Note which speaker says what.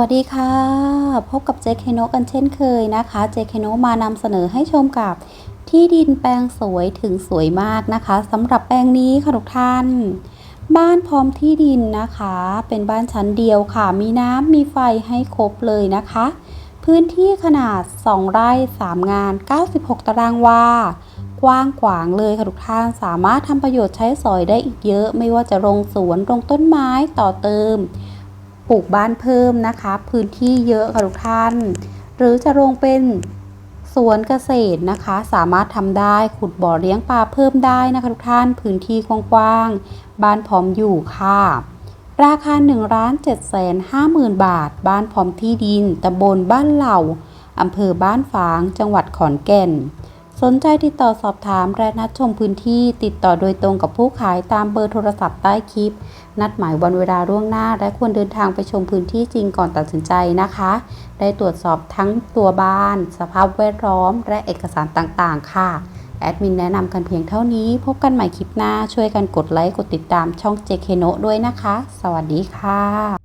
Speaker 1: วัสดีค่ะ พบกับเจเคโนกันเช่นเคยนะคะเจเคโนมานำเสนอให้ชมกับที่ดินแปลงสวยถึงสวยมากนะคะสำหรับแปลงนี้ค่ะทุกท่าน บ้านพร้อมที่ดินนะคะ เป็นบ้านชั้นเดียวค่ะ มีน้ำมีไฟให้ครบเลยนะคะ พื้นที่ขนาด 2 ไร่ 3 งาน 96 ตารางวากว้างขวางเลยค่ะทุกท่านสามารถทำประโยชน์ใช้สอยได้อีกเยอะ ไม่ว่าจะลงสวนลงต้นไม้ต่อเติม ลูกบ้านเพิ่มนะคะ พื้นที่เยอะค่ะทุกท่าน หรือจะลงเป็นสวนเกษตรนะคะ สามารถทำได้ขุดบ่อเลี้ยงปลาเพิ่มได้นะคะทุกท่านพื้นที่กว้างๆบ้านพร้อมอยู่ค่ะ ราคา1ล้าน7แสน5หมื่นบาท บ้านพร้อมที่ดินตำบลบ้านเหล่าอำเภอบ้านฝาง จังหวัดขอนแก่น สนใจติดต่อสอบถามและนัดชมพื้นที่ติดต่อโดยตรงกับผู้ขายตามเบอร์โทรศัพท์ใต้คลิป นัดหมายวันเวลาล่วงหน้า และควรเดินทางไปชมพื้นที่จริงก่อนตัดสินใจนะคะ ได้ตรวจสอบทั้งตัวบ้าน สภาพแวดล้อม และเอกสารต่างๆ ค่ะแอดมินแนะนำกันเพียงเท่านี้ พบกันใหม่คลิปหน้าช่วยกันกดไลค์ กดติดตามช่อง JK n o ด้วยนะคะ สวัสดีค่ะ